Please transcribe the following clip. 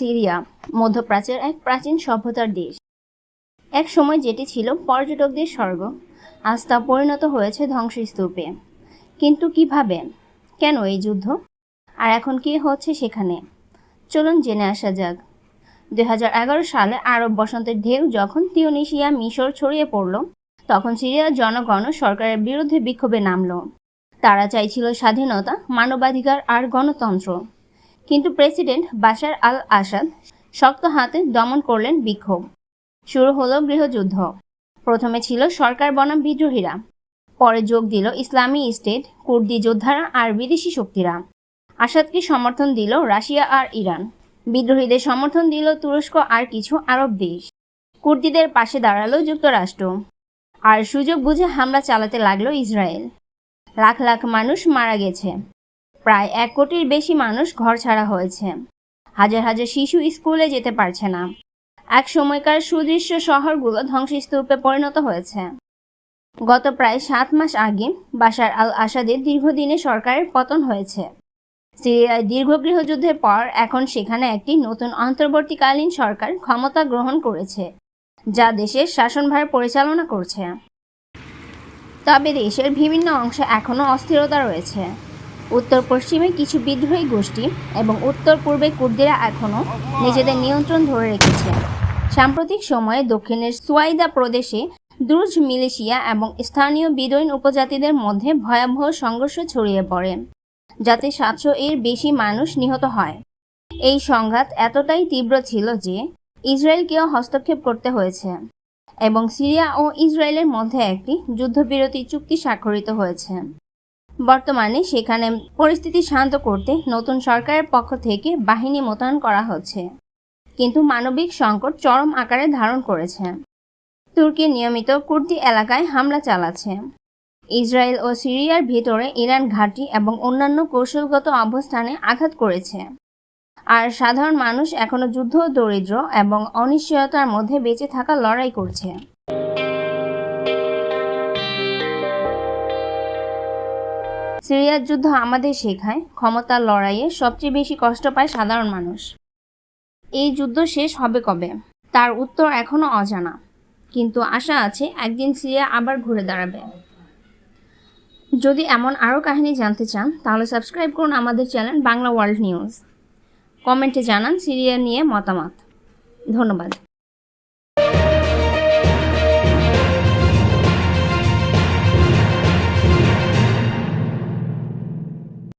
Syria, মধ্যপ্রাচ্যের এক প্রাচীন সভ্যতার দেশ। এক সময় যেটি ছিল পর্যটকদের স্বর্গ, আজ তা পরিণত হয়েছে ধ্বংসস্তূপে। কিন্তু কীভাবে? কেন এই যুদ্ধ? আর এখন কি হচ্ছে সেখানে? চলুন জেনে আসা যাক। দুই হাজার এগারো সালে আরব বসন্তের ঢেউ যখন তিউনিশিয়া মিশর ছড়িয়ে পড়ল, তখন সিরিয়ার জনগণ সরকারের বিরুদ্ধে বিক্ষোভে নামল। তারা চাইছিল স্বাধীনতা, মানবাধিকার আর গণতন্ত্র। কিন্তু প্রেসিডেন্ট বাশার আল আসাদ শক্ত হাতে দমন করলেন বিক্ষোভ। শুরু হলো গৃহযুদ্ধ। প্রথমে ছিল সরকার বনাম বিদ্রোহীরা। পরে যোগ দিল ইসলামী স্টেট, কুর্দি যোদ্ধারা আর বিদেশি শক্তিরা। আসাদকে সমর্থন দিল রাশিয়া আর ইরান। বিদ্রোহীদের সমর্থন দিল তুরস্ক আর কিছু আরব দেশ। কুর্দিদের পাশে দাঁড়াল যুক্তরাষ্ট্র। আর সুযোগ বুঝে হামলা চালাতে লাগল ইসরায়েল। লাখ লাখ মানুষ মারা গেছে। প্রায় এক কোটির বেশি মানুষ ঘর ছাড়া হয়েছে। হাজার হাজার শিশু স্কুলে যেতে পারছে না। এক সময়কার সুদৃশ্য শহরগুলো ধ্বংসস্তূপে পরিণত হয়েছে। গত প্রায় সাত মাস আগে বাশার আল আসাদের দীর্ঘদিনে সরকারের পতন হয়েছে। সিরিয়ায় দীর্ঘ গৃহযুদ্ধের পর এখন সেখানে একটি নতুন অন্তর্বর্তীকালীন সরকার ক্ষমতা গ্রহণ করেছে, যা দেশের শাসনভার পরিচালনা করছে। তবে দেশের বিভিন্ন অংশে এখনও অস্থিরতা রয়েছে। উত্তর পশ্চিমে কিছু বিদ্রোহী গোষ্ঠী এবং উত্তর পূর্বে কুর্দিরা এখনও নিজেদের নিয়ন্ত্রণ ধরে রেখেছে। সাম্প্রতিক সময়ে দক্ষিণের সুয়াইদা প্রদেশে দ্রুজ মিলিশিয়া এবং স্থানীয় বিদৈন উপজাতিদের মধ্যে ভয়াবহ সংঘর্ষ ছড়িয়ে পড়ে, যাতে সাতশো এর বেশি মানুষ নিহত হয়। এই সংঘাত এতটাই তীব্র ছিল যে ইসরায়েলকেও হস্তক্ষেপ করতে হয়েছে এবং সিরিয়া ও ইসরায়েলের মধ্যে একটি যুদ্ধবিরতি চুক্তি স্বাক্ষরিত হয়েছে। বর্তমানে সেখানে পরিস্থিতি শান্ত করতে নতুন সরকারের পক্ষ থেকে বাহিনী মোতায়েন করা হচ্ছে। কিন্তু মানবিক সংকট চরম আকারে ধারণ করেছে। তুর্কি নিয়মিত কুর্দি এলাকায় হামলা চালাচ্ছে। ইসরায়েল ও সিরিয়ার ভিতরে ইরান ঘাঁটি এবং অন্যান্য কৌশলগত অবস্থানে আঘাত করেছে। আর সাধারণ মানুষ এখনও যুদ্ধ, দরিদ্র এবং অনিশ্চয়তার মধ্যে বেঁচে থাকা লড়াই করছে। সিরিয়ার যুদ্ধ আমাদের শেখায় ক্ষমতার লড়াইয়ে সবচেয়ে বেশি কষ্ট পায় সাধারণ মানুষ। এই যুদ্ধ শেষ হবে কবে? তার উত্তর এখনও অজানা। কিন্তু আশা আছে একদিন সিরিয়া আবার ঘুরে দাঁড়াবে। যদি এমন আরও কাহিনী জানতে চান, তাহলে সাবস্ক্রাইব করুন আমাদের চ্যানেল বাংলা ওয়ার্ল্ড নিউজ। কমেন্টে জানান সিরিয়া নিয়ে মতামত। ধন্যবাদ।